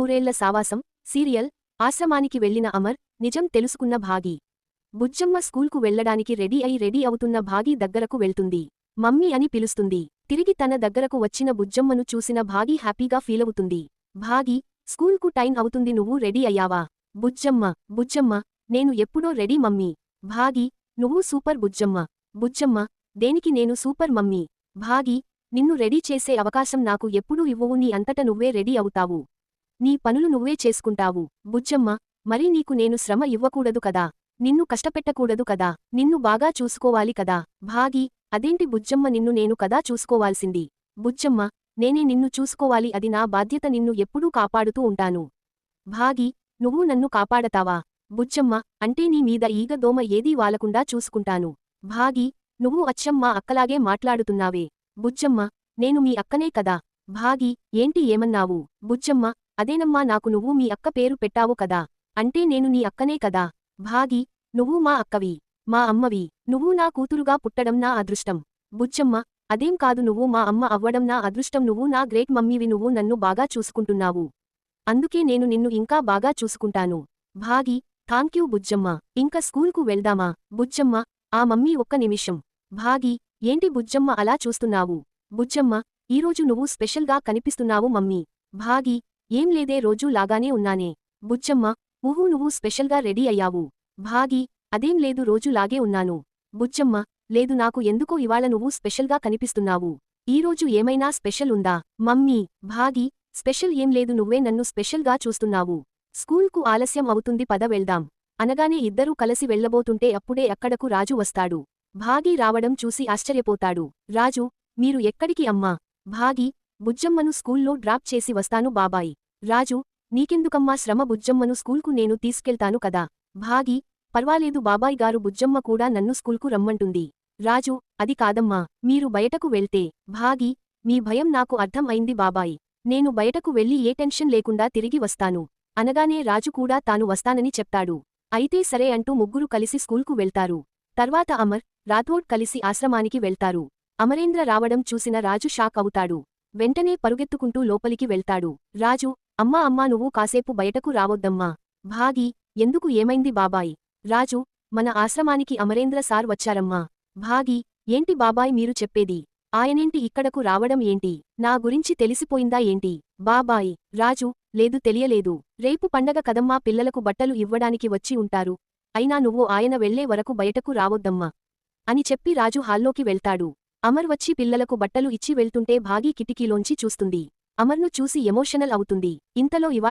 నూరేళ్ళ సావాసం సీరియల్ ఆశ్రమానికి వెళ్ళిన అమర్ నిజం తెలుసుకున్న భాగి. బుజ్జమ్మ స్కూల్కు వెళ్ళడానికి రెడీ అయి రెడీ అవుతున్న భాగి దగ్గరకు వెళ్తుంది. మమ్మీ అని పిలుస్తుంది. తిరిగి తన దగ్గరకు వచ్చిన బుజ్జమ్మను చూసిన భాగి హ్యాపీగా ఫీలవుతుంది భాగి స్కూల్కు టైం అవుతుంది నువ్వు రెడీ అయ్యావా? బుజ్జమ్మ బుజ్జమ్మ నేను ఎప్పుడో రెడీ మమ్మీ. భాగి నువ్వు సూపర్ బుజ్జమ్మ. బుజ్జమ్మ దేనికి నేను సూపర్ మమ్మీ? భాగి నిన్ను రెడీ చేసే అవకాశం నాకు ఎప్పుడూ ఇవ్వవు నీ అంతట నువ్వే రెడీ అవుతావు. నీ పనులు నువ్వే చేసుకుంటావు. బుజ్జమ్మ మరి నీకు నేను శ్రమ ఇవ్వకూడదు కదా? నిన్ను కష్టపెట్టకూడదు కదా? నిన్ను బాగా చూసుకోవాలి కదా? భాగి అదేంటి బుజ్జమ్మ నిన్ను నేను కదా చూసుకోవాల్సింది? బుజ్జమ్మ నేనే నిన్ను చూసుకోవాలి అది నా బాధ్యత నిన్ను ఎప్పుడూ కాపాడుతూ ఉంటాను. భాగి నువ్వు నన్ను కాపాడతావా? బుజ్జమ్మ అంటే నీ మీద ఈగ దోమ ఏదీ వాలకుండా చూసుకుంటాను. భాగి నువ్వు అచ్చమ్మ అక్కలాగే మాట్లాడుతున్నావే. బుజ్జమ్మ నేను మీ అక్కనే కదా? భాగి ఏంటి ఏమన్నావు? బుజ్జమ్మ అదేనమ్మా నాకు నువ్వు మీ అక్క పేరు పెట్టావు కదా. అంటే నేను నీ అక్కనే కదా. భాగి నువ్వు మా అక్కవి మా అమ్మవి. నువ్వు నా కూతురుగా పుట్టడం నా అదృష్టం. బుచ్చమ్మ అదేం కాదు నువ్వు మా అమ్మ అవ్వడం నా అదృష్టం. నువ్వు నా గ్రేట్ మమ్మీవి నువ్వు నన్ను బాగా చూసుకుంటున్నావు. అందుకే నేను నిన్ను ఇంకా బాగా చూసుకుంటాను. భాగి థాంక్యూ బుజ్జమ్మ ఇంక స్కూల్కు వెళ్దామా? బుజ్జమ్మ ఆ మమ్మీ ఒక్క నిమిషం. భాగి ఏంటి బుజ్జమ్మ అలా చూస్తున్నావు? బుజ్జమ్మ ఈరోజు నువ్వు స్పెషల్గా కనిపిస్తున్నావు మమ్మీ. భాగి ఏం లేదే రోజూ లాగానే ఉన్నానే. బుచ్చమ్మ ఊహూ నువ్వు స్పెషల్గా రెడీ అయ్యావు. భాగి అదేం లేదు రోజులాగే ఉన్నాను. బుచ్చమ్మ లేదు నాకు ఎందుకో ఇవాళ నువ్వు స్పెషల్గా కనిపిస్తున్నావు. ఈరోజు ఏమైనా స్పెషల్ ఉందా? మమ్మీ భాగి స్పెషల్ ఏం లేదు నువ్వే నన్ను స్పెషల్గా చూస్తున్నావు. స్కూల్కు ఆలస్యం అవుతుంది పద వెళ్దాం. అనగానే ఇద్దరూ కలసి వెళ్ళబోతుంటే అప్పుడే అక్కడకు రాజు వస్తాడు. భాగి రావడం చూసి ఆశ్చర్యపోతాడు. రాజు మీరు ఎక్కడికి అమ్మా? భాగి బుజ్జమ్మను స్కూల్లో డ్రాప్ చేసి వస్తాను బాబాయి. రాజు నీకెందుకమ్మా శ్రమ? బుజ్జమ్మను స్కూల్కు నేను తీసుకెళ్తాను కదా. భాగి పర్వాలేదు బాబాయ్ గారు బుజ్జమ్మ కూడా నన్ను స్కూల్కు రమ్మంటుంది. రాజు అది కాదమ్మా మీరు బయటకు వెళ్తే. భాగి మీ భయం నాకు అర్థం అయింది బాబాయి. నేను బయటకు వెళ్ళి ఏ టెన్షన్ లేకుండా తిరిగి వస్తాను. అనగానే రాజు కూడా తాను వస్తానని చెప్తాడు. అయితే సరే అంటూ ముగ్గురు కలిసి స్కూల్కు వెళ్తారు. తర్వాత అమర్ రాథోడ్ కలిసి ఆశ్రమానికి వెళ్తారు. అమరేంద్ర రావడం చూసిన రాజు షాక్ అవుతాడు. వెంటనే పరుగెత్తుకుంటూ లోపలికి వెళ్తాడు. రాజు అమ్మా అమ్మా నువ్వు కాసేపు బయటకు రావొద్దమ్మా. భాగి ఎందుకు ఏమైంది బాబాయ్? రాజు మన ఆశ్రమానికి అమరేంద్ర సార్ వచ్చారమ్మా. భాగి ఏంటి బాబాయ్ మీరు చెప్పేది? ఆయనేంటి ఇక్కడకు రావడం ఏంటి? నా గురించి తెలిసిపోయిందా ఏంటి? బాబాయ్ రాజు లేదు తెలియలేదు. రేపు పండగ కదమ్మా పిల్లలకు బట్టలు ఇవ్వడానికి వచ్చి ఉంటారు. అయినా నువ్వు ఆయన వెళ్ళే వరకు బయటకు రావొద్దమ్మా. అని చెప్పి రాజు హాల్లోకి వెళ్తాడు. అమర్ వచ్చి పిల్లలకు బట్టలు ఇచ్చి వెళ్తుంటే భాగీ కిటికీలోంచి చూస్తుంది. అమర్ను చూసి ఎమోషనల్ అవుతుంది. ఇంతలో ఇవా